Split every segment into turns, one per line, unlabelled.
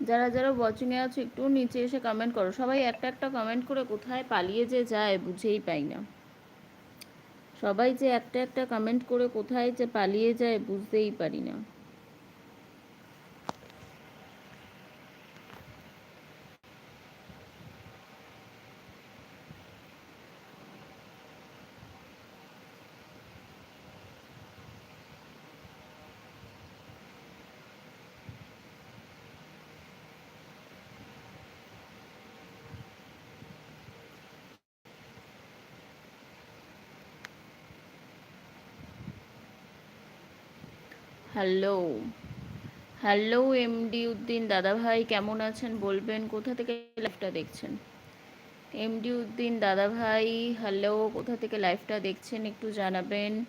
যারা যারা ওয়াচিংয়ে আছো, একটু নিচে এসে কমেন্ট করো। সবাই একটা একটা কমেন্ট করে কোথায় পালিয়ে যে যায়, বুঝেই পাই না। সবাই যে একটা একটা কমেন্ট করে কোথায় যে পালিয়ে যায়, বুঝতেই পারি না। হ্যালো। Hello, MD Uddin. দাদাভাই, কেমন আছেন? বলবেন, কোথা থেকে লাইভটা দেখছেন? এমডি উদ্দিন, দাদাভাই, হ্যালো, কোথা থেকে লাইভটা দেখছেন? একটু জানাবেন।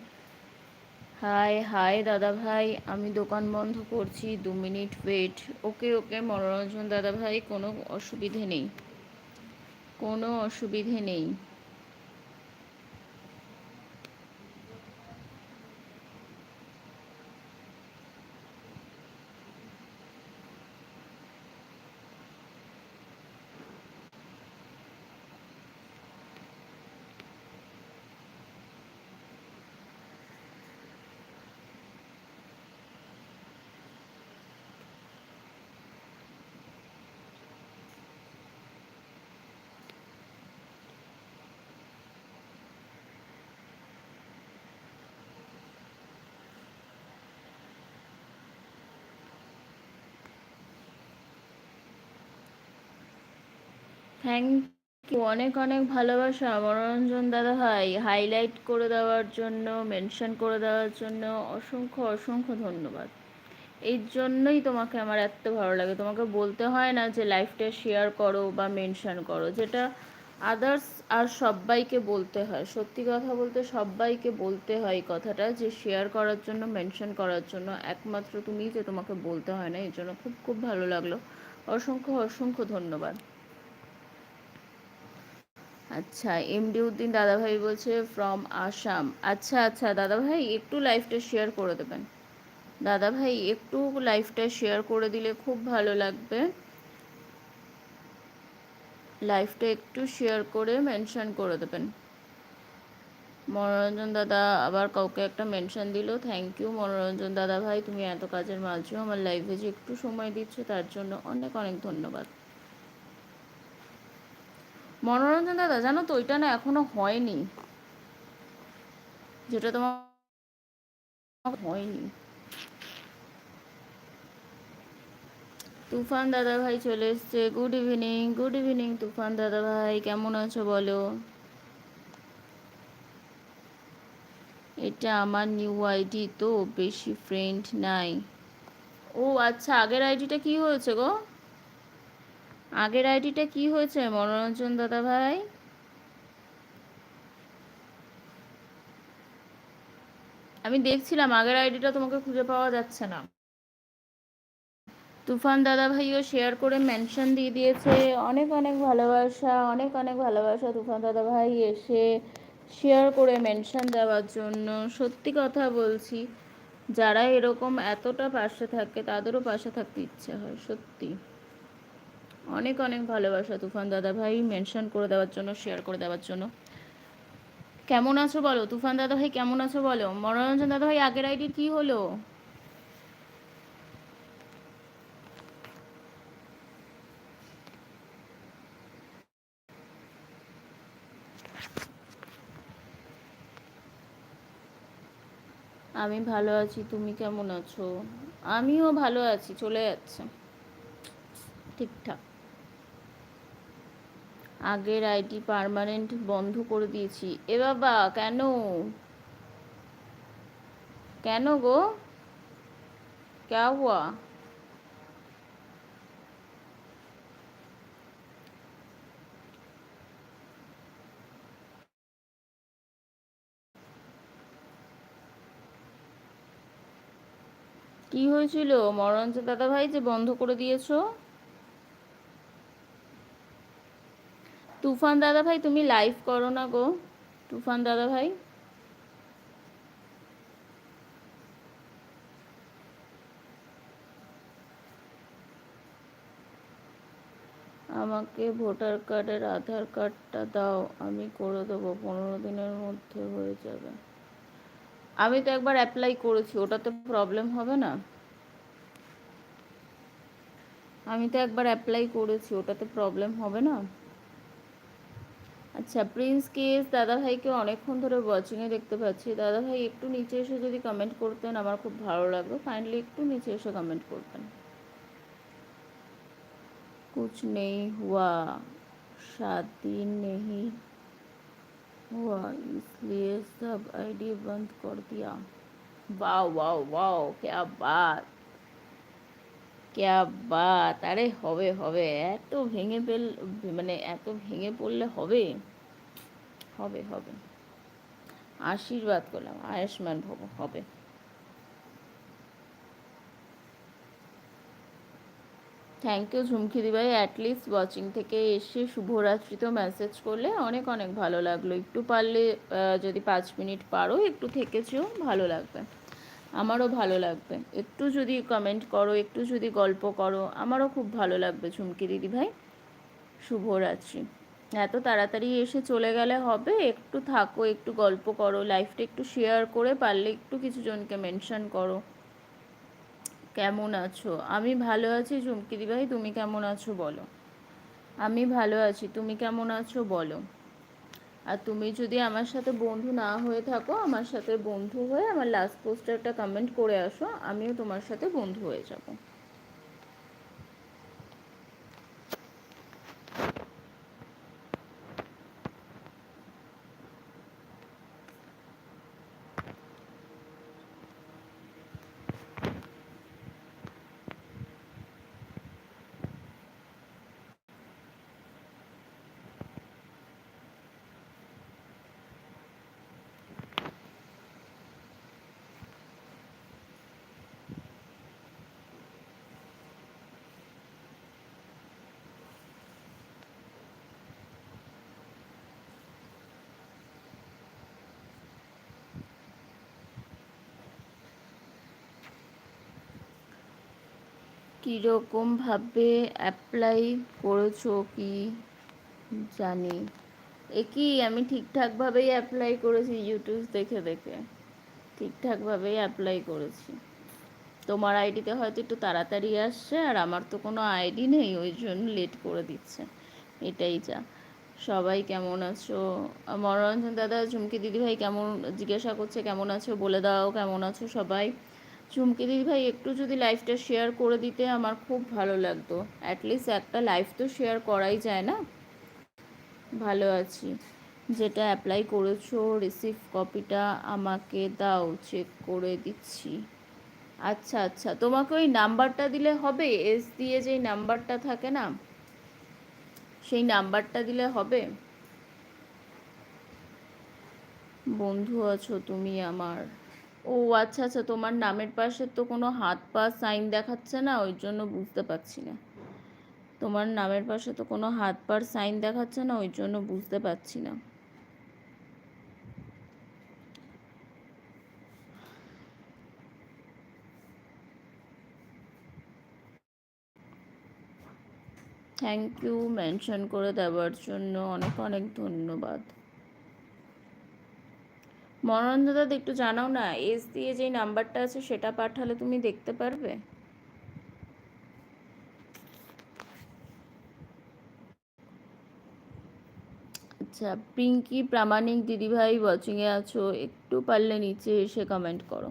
হাই হাই, দাদাভাই, আমি দোকান বন্ধ করছি, দু মিনিট ওয়েট ওকে ওকে, মনোরঞ্জন দাদাভাই, কোনো অসুবিধে নেই। কোনো অসুবিধে নেই। থ্যাংক ইউ অনেক অনেক ভালোবাসা। মনোরঞ্জন দাদা ভাই হাইলাইট করে দেওয়ার জন্য মেনশন করে দেওয়ার জন্য অসংখ্য অসংখ্য ধন্যবাদ। এই জন্যই তোমাকে আমার এত ভালো লাগে। তোমাকে বলতে হয় না যে লাইফটা শেয়ার করো বা মেনশন করো। যেটা আদার্স আর সবাইকে বলতে হয়। সত্যি কথা বলতে সবাইকে বলতে হয় এই কথাটা যে শেয়ার করার জন্য মেনশন করার জন্য। একমাত্র তুমি যে তোমাকে বলতে হয় না। এই জন্য খুব খুব ভালো লাগল। অসংখ্য অসংখ্য ধন্যবাদ। আচ্ছা এমডি উদ্দিন দাদাভাই বলছে ফ্রম আসাম আচ্ছা আচ্ছা দাদাভাই, একটু লাইফটা শেয়ার করে দেবেন। দাদাভাই, একটু লাইফটা শেয়ার করে দিলে খুব ভালো লাগবে। লাইফটা একটু শেয়ার করে মেনশন করে দেবেন। মনোরঞ্জন দাদা আবার কাউকে একটা মেনশন দিল। থ্যাংক ইউ মনোরঞ্জন দাদা ভাই তুমি এত কাজের মাঝেও আমার লাইফে যে একটু সময় দিচ্ছ, তার জন্য অনেক অনেক ধন্যবাদ। মনোরঞ্জন দাদা, জানো তো ওইটা না এখনও হয়নি। যেটা তোমার হয়নি। তুফান দাদা ভাই চলে এসছে। Good evening good evening Tufan দাদা ভাই, কেমন আছো বলো? এটা আমার নিউ আইডি তো, বেশি ফ্রেন্ড নাই। ও আচ্ছা আগের আইডিটা কি হয়েছে গো? আগের আইডিটা কি হয়েছে, মনোরঞ্জন দাদা ভাই? আমি দেখছিলাম, আগের আইডিটা তোমাকে খুঁজে পাওয়া যাচ্ছে না। তুফান দাদা ভাইও শেয়ার করে মেনশন দিয়ে দিয়েছে, অনেক অনেক ভালোবাসা, অনেক অনেক ভালোবাসা তুফান দাদা ভাই এসে শেয়ার করে মেনশন দেওয়ার জন্য। সত্যি কথা বলছি, যারা এরকম এতটা পাশে থাকে, তাদেরও পাশে থাকতে ইচ্ছে হয়, সত্যি। অনেক অনেক ভালোবাসা তুফান দাদা ভাই মেনশন করে দেওয়ার জন্য শেয়ার করে দেওয়ার জন্য। কেমন আছো বলো? তুফান দাদা ভাই, কেমন আছো বলো? মনোরঞ্জন দাদা ভাই, আগের আইডি কি হলো? আমি ভালো আছি, তুমি কেমন আছো? আমিও ভালো আছি, চলে যাচ্ছে। ঠিকঠাক। আগের আইডি পারমানেন্ট বন্ধ করে দিয়েছি। এ বাবা, কেন? কেন গো? ক্যা হুয়া? কি হয়েছিল? মরঞ্জন দাদা ভাই যে বন্ধ করে দিয়েছ? তুফান দাদা ভাই, তুমি লাইভ করো না গো। তুফান দাদা ভাই। আমাকে ভোটার কার্ডের আধার কার্ডটা দাও, আমি করে দেবো, পনেরো দিনের মধ্যে হয়ে যাবে। আমি তো একবার অ্যাপ্লাই করেছি, ওটাতে প্রবলেম হবে না। আমি তো একবার অ্যাপ্লাই করেছি, ওটাতে প্রবলেম হবে না? আচ্ছা প্রিন্স কেস দাদাভাইকে অনেকক্ষণ ধরে ওয়াচিংয়ে দেখতে পাচ্ছি দাদাভাই একটু নিচে এসে যদি কমেন্ট করতেন আমার খুব ভালো লাগবে কাইন্ডলি একটু নিচে এসে কমেন্ট করবেন कुछ नहीं हुआ शादी नहीं हुआ इसलिए सब आईडी बंद कर दिया वाओ वाओ वाओ क्या बात क्या বাত? আরে হবে হবে। এত ভেঙে পেল মানে এত ভেঙে পড়লে হবে? হবে হবে। আশীর্বাদ করলাম। আয়ুষ্মান ভব, হবে। থ্যাংক ইউ ঝুমকি দিভাই। অ্যাটলিস্ট ওয়াচিং থেকে এসে শুভরাত্রি তো মেসেজ করলে অনেক অনেক ভালো লাগল। একটু পারলে যদি পাঁচ মিনিট পারো, একটু থেকেছেও ভালো লাগবে। আমারও ভালো লাগবে। একটু যদি কমেন্ট করো, একটু যদি গল্প করো, আমারও খুব ভালো লাগবে ঝুমকি দিদি ভাই। শুভরাত্রি। এত তাড়াতাড়ি এসে চলে গেলে হবে, একটু থাকো, একটু গল্প করো লাইফটা একটু শেয়ার করে পারলে একটু কিছু জনকে মেনশন করো। কেমন আছো? আমি ভালো আছি ঝুমকিদি ভাই, তুমি কেমন আছো বলো। আমি ভালো আছি, তুমি কেমন আছো বলো। আর তুমি যদি আমার সাথে বন্ধু না হয়ে থাকো, আমার সাথে বন্ধু হয়ে আমার লাস্ট একটা কমেন্ট করে আসো, আমিও তোমার সাথে বন্ধু হয়ে যাব। কীরকমভাবে অ্যাপ্লাই করেছ কি জানি। এ কি আমি ঠিকঠাকভাবেই অ্যাপ্লাই করেছি ইউটিউব দেখে দেখে। ঠিকঠাকভাবেই অ্যাপ্লাই করেছি। তোমার আইডিতে হয়তো একটু তাড়াতাড়ি আসছে আর আমার তো কোনো আইডি নেই, ওই জন্য লেট করে দিচ্ছে। এটাই যা। সবাই কেমন আছো? মনোরঞ্জন দাদা, ঝুমকি দিদিভাই কেমন, জিজ্ঞাসা করছে কেমন আছো? বলে দাও, কেমন আছো সবাই? চুমকি দিদি ভাই, একটু যদি লাইফটা শেয়ার করে দিতে আমার খুব ভালো লাগতো। অ্যাটলিস্ট একটা লাইফ তো শেয়ার করাই যায় না? ভালো আছি। যেটা অ্যাপ্লাই করেছ রিসিভ কপিটা আমাকে দাও চেক করে দিচ্ছি। আচ্ছা আচ্ছা তোমাকে ওই নাম্বারটা দিলে হবে? এস দিয়ে যেই নাম্বারটা থাকে না, সেই নাম্বারটা দিলে হবে? বন্ধু আছো তুমি আমার। ও আচ্ছা আচ্ছা তোমার নামের পাশে তো কোনো হাত পা সাইন দেখাচ্ছে না, ওই জন্য বুঝতে পারছি না। তোমার নামের পাশে তো কোনো হাত পার সাইন দেখাচ্ছে না, ওই জন্য বুঝতে পারছি না। থ্যাংক ইউ মেনশন করে দেওয়ার জন্য অনেক অনেক ধন্যবাদ। মনোরঞ্জনদাদ একটু জানাও না এস দিয়ে যে নাম্বারটা আছে সেটা পাঠালে তুমি দেখতে পারবে? আচ্ছা পিঙ্কি, প্রামাণিক, দিদিভাই ওয়াচিংয়ে আছো, একটু পারলে নিচে এসে কমেন্ট করো।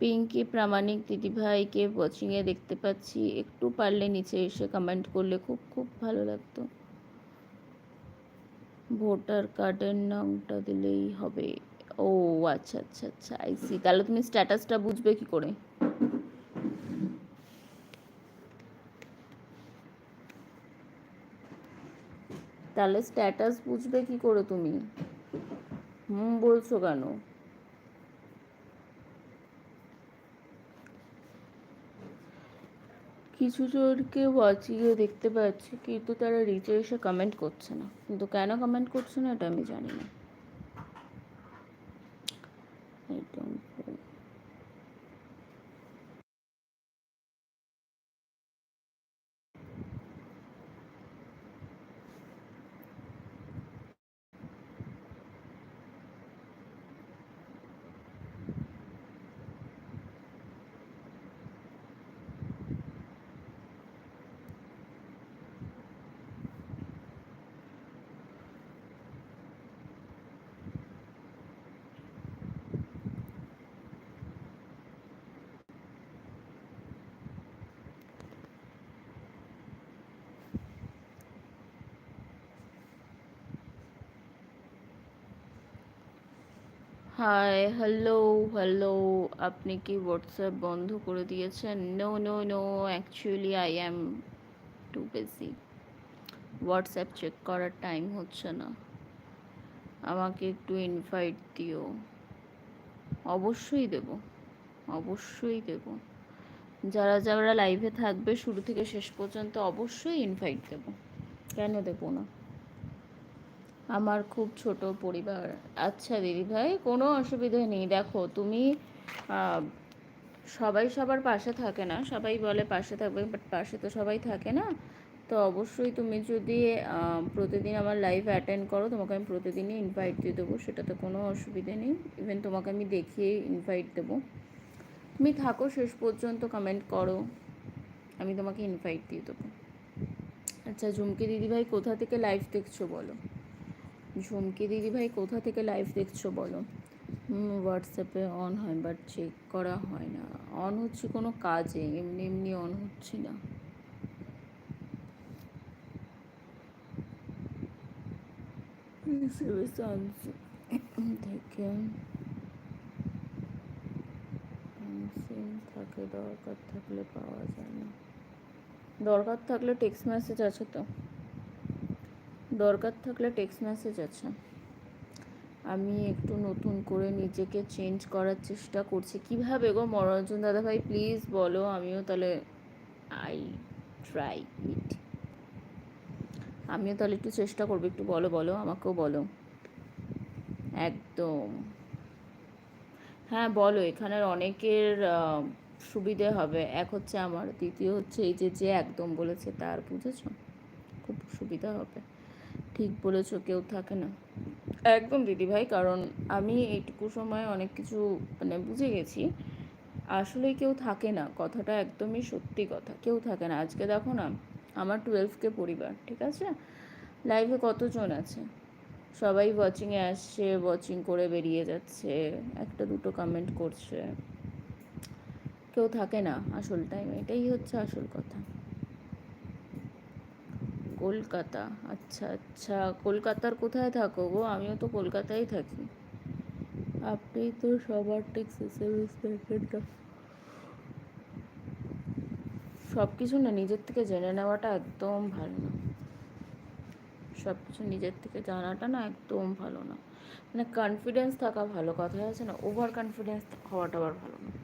পিঙ্কি, প্রামাণিক, দিদিভাইকে ওয়াচিংয়ে দেখতে পাচ্ছি, একটু পারলে নিচে এসে কমেন্ট করলে খুব খুব ভালো লাগতো। ভোটার কার্ডের নামটা দিলেই হবে। ও আচ্ছা আচ্ছা আচ্ছা আইসি তাহলে তুমি স্ট্যাটাসটা বুঝবে কি করে? তাহলে স্ট্যাটাস বুঝবে কি করে তুমি? হুম, বলছো কেন? কিছু জনকে ওয়াচিংয়ে দেখতে পাচ্ছি, কিন্তু তারা রিচে এসে কমেন্ট করছে না। কিন্তু কেন কমেন্ট করছে না, এটা আমি জানি না। হাই হ্যালো হ্যালো আপনি কি হোয়াটসঅ্যাপ বন্ধ করে দিয়েছেন? No no no actually I am too বেসি হোয়াটসঅ্যাপ চেক করার টাইম হচ্ছে না। আমাকে একটু ইনভাইট দিও। অবশ্যই দেব অবশ্যই দেব। যারা যারা লাইভে থাকবে, শুরু থেকে শেষ পর্যন্ত অবশ্যই ইনভাইট দেব। কেন দেবো না? আমার খুব ছোট পরিবার। আচ্ছা দিদি ভাই, কোনো অসুবিধা নেই। দেখো, তুমি সবাই সবার পাশে থাকে না। সবাই বলে পাশে থাকবে বাট পাশে তো সবাই থাকে না। তো অবশ্যই তুমি যদি প্রতিদিন আমার লাইভ অ্যাটেন্ড করো, তোমাকে আমি প্রতিদিনই ইনভাইট দিয়ে দেবো। সেটাতে কোনো অসুবিধে নেই। ইভেন তোমাকে আমি দেখিয়ে ইনভাইট দেবো। তুমি থাকো, শেষ পর্যন্ত কমেন্ট করো। আমি তোমাকে ইনভাইট দিয়ে দেবো। আচ্ছা ঝুমকি দিদিভাই কোথা থেকে লাইভ দেখছ বলো? ঝুমকি দিদিভাই কোথা থেকে লাইভ দেখছ বলো? হোয়াটসঅ্যাপে অন হয় বাট চেক করা হয় না। অন হচ্ছে কোনো কাজে, এমনি এমনি অন হচ্ছে না। থেকে থাকে, দরকার থাকলে পাওয়া যায় না। দরকার থাকলে টেক্সট মেসেজ আছে তো। দরকার থাকলে টেক্সট মেসেজ আছে। আমি একটু নতুন করে নিজেকে চেঞ্জ করার চেষ্টা করছি। কীভাবে গো মনোরঞ্জন দাদা ভাই? প্লিজ বলো, আমিও তাহলে আই ট্রাই ইট আমিও তাহলে একটু চেষ্টা করব, একটু বলো বলো, আমাকেও বলো। একদম। হ্যাঁ বলো, এখানের অনেকের সুবিধে হবে। এক হচ্ছে আমার, দ্বিতীয় হচ্ছে এই যে যে একদম বলেছে তার, বুঝেছ? খুব সুবিধা হবে। ঠিক বলেছ, কেউ থাকে না। একদম দিদিভাই কারণ আমি এইটুকু সময় অনেক কিছু মানে বুঝে গেছি। আসলে কেউ থাকে না, কথাটা একদমই সত্যি কথা, কেউ থাকে না। আজকে দেখো না, আমার টুয়েলভকে পরিবার, ঠিক আছে? লাইভে কতজন আছে? সবাই ওয়াচিংয়ে আসছে ওয়াচিং করে বেরিয়ে যাচ্ছে, একটা দুটো কমেন্ট করছে। কেউ থাকে না আসল টাইমে এটাই হচ্ছে আসল কথা। কলকাতা। আচ্ছা আচ্ছা কলকাতার কোথায় থাকো গো? আমিও তো কলকাতায় থাকি। আপনি তো সবার সব কিছু না নিজের থেকে জেনে নেওয়াটা একদম ভালো না। সব কিছু নিজের থেকে জানাটা না একদম ভালো না। মানে কনফিডেন্স থাকা ভালো কথা আছে না? ওভার কনফিডেন্স হওয়াটা আবার ভালো না।